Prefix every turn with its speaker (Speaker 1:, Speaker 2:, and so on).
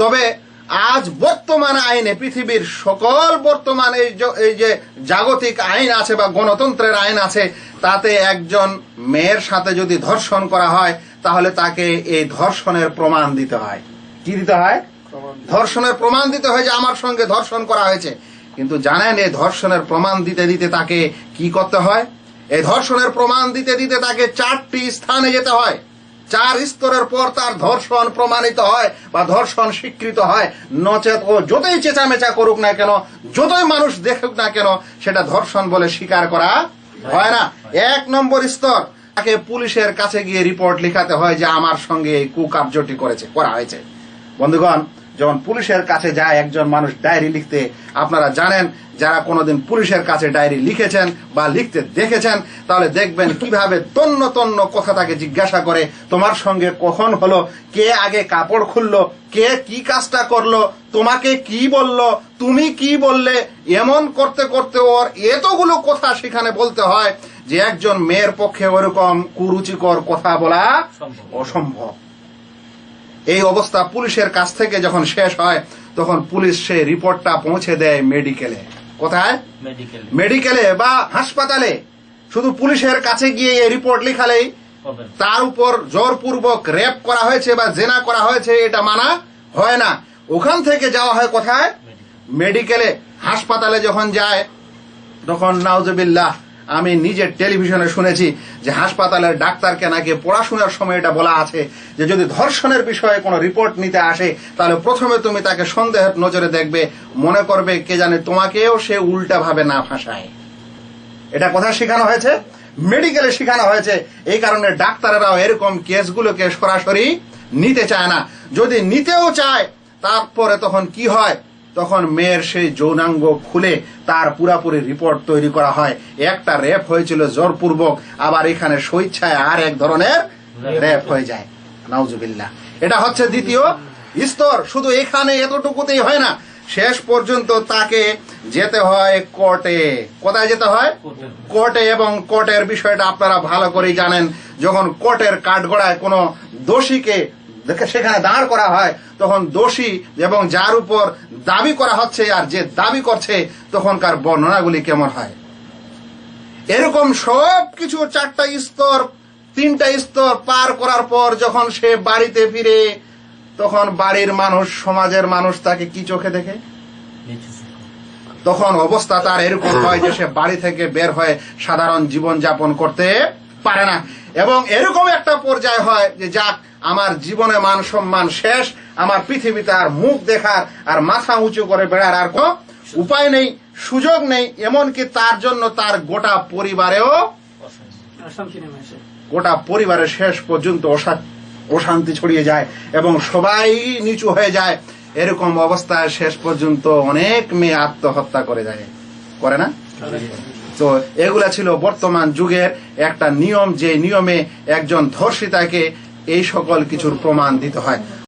Speaker 1: তবে আজ বর্তমান আইনে পৃথিবীর সকল বর্তমান এই যে জাগতিক আইন আছে বা গণতন্ত্রের আইন আছে, তাতে একজন মেয়ের সাথে যদি ধর্ষণ করা হয়, তাহলে তাকে এই ধর্ষণের প্রমাণ দিতে হয়। কি দিতে হয়? ধর্ষণের প্রমাণ দিতে হয় যে আমার সঙ্গে ধর্ষণ করা হয়েছে। কিন্তু জানেন, এই ধর্ষণের প্রমাণ দিতে দিতে তাকে কি করতে হয়? এই ধর্ষণের প্রমাণ দিতে দিতে তাকে চারটি স্থানে যেতে হয়। চার স্তরের পর তার ধর্ষণ প্রমাণিত হয় বা ধর্ষণ স্বীকৃত হয়। নচেত ও যতই চেঁচামেচা করুক না কেন, যতই মানুষ দেখুক না কেন, সেটা ধর্ষণ বলে স্বীকার করা হয় না। এক নম্বর স্তর, তাকে পুলিশের কাছে গিয়ে রিপোর্ট লিখাতে হয় যে আমার সঙ্গে এই কুকার্যটি করেছে, করা হয়েছে। বন্ধুগণ যখন পুলিশের কাছে যায় একজন মানুষ ডায়েরি লিখতে আপনারা জানেন যারা কোনোদিন পুলিশের কাছে ডায়েরি লিখেছেন বা লিখতে দেখেছেন তাহলে দেখবেন কীভাবে তন্ন তন্ন কথা তাকে জিজ্ঞাসা করে তোমার সঙ্গে কখন হলো কে আগে কাপড় খুললো কে কি কাজটা করল তোমাকে কি বলল তুমি কি বললে এমন করতে করতে ওর এতগুলো কথা সেখানে বলতে হয় যে একজন মেয়ের পক্ষে ওরকম কুরুচিকর কথা বলা অসম্ভব। এই অবস্থা পুলিশের কাছ থেকে যখন শেষ হয় তখন পুলিশ সে রিপোর্টটা পৌঁছে দেয় মেডিকেলে। কোথায়?
Speaker 2: মেডিকেলে।
Speaker 1: বা হাসপাতালে। শুধু পুলিশের কাছে গিয়ে এই রিপোর্ট লিখালেই তার উপর জোরপূর্বক রেপ করা হয়েছে বা জেনা করা হয়েছে এটা মানা হয় না। ওখান থেকে যাওয়া হয় কোথায়?
Speaker 2: মেডিকেলে।
Speaker 1: হাসপাতালে যখন যায় তখন নাউজবিল্লাহ আমি নিজে টেলিভিশনে শুনেছি যে হাসপাতালের ডাক্তারকে নাকি পড়াশোনার সময় এটা বলা আছে যে যদি ধর্ষণের বিষয়ে কোনো রিপোর্ট নিতে আসে, তাহলে প্রথমে তুমি তাকে সন্দেহের নজরে দেখবে, মনে করবে কে জানে তোমাকেও সে উল্টা ভাবে না ফাঁসায়। এটা কোথায় শেখানো হয়েছে? মেডিকেলে শেখানো হয়েছে। এই কারণে ডাক্তারেরাও এরকম কেসগুলোকে সরাসরি নিতে চায় না। যদি নিতেও চায়, তারপরে তখন কি হয়? তখন মেয়ের সেই যৌনাঙ্গ খুলে তার পুরাপুরি রিপোর্ট তৈরি করা হয়। একটা রেপ হয়েছিল জোরপূর্বক আবার এখানে স্বেচ্ছায় আর এক ধরনের রেপ হয়ে যায়। নাউজুবিল্লাহ। এটা হচ্ছে দ্বিতীয় স্তর। শুধু এখানে এতটুকুতেই হয় না শেষ পর্যন্ত তাকে যেতে হয় কোর্টে। কোথায় যেতে হয়?
Speaker 2: কোর্টে।
Speaker 1: এবং কোর্টের বিষয়টা আপনারা ভালো করেই জানেন যখন কোর্টের কাঠগড়ায় কোনো দোষীকে সেখানে দাঁড় করা হয়, তখন দোষী এবং যার উপর দাবি করা হচ্ছে আর যে দাবি করছে, তখনকার বর্ণনাগুলি কেমন হয়? এরকম সব কিছু চারটা স্তর, তিনটা স্তর পার করার পর যখন সে বাড়িতে ফিরে, তখন বাড়ির মানুষ, সমাজের মানুষ তাকে কি চোখে দেখে? তখন অবস্থা তার এরকম হয় যে সে বাড়ি থেকে বের হয়ে সাধারণ জীবন যাপন করতে পারে না। এবং এরকম একটা পর্যায় হয় যে যাক আমার জীবনে মান সম্মান শেষ আমার পৃথিবীতে আর মুখ দেখার আর মাথা উঁচু করে বেড়ার আর কোনো উপায় নেই সুযোগ নেই এমনকি তার জন্য তার গোটা পরিবারেও গোটা পরিবারের শেষ পর্যন্ত অশা- অশান্তি ছড়িয়ে যায় এবং সবাই নিচু হয়ে যায়। এরকম অবস্থায় শেষ পর্যন্ত অনেক মেয়ে আত্মহত্যা করে যায়। করে না? তো এগুলা ছিল বর্তমান যুগের একটা নিয়ম, যে নিয়মে একজন ধর্ষিতাকে এই সকল কিছুর প্রমাণ দিতে হয়।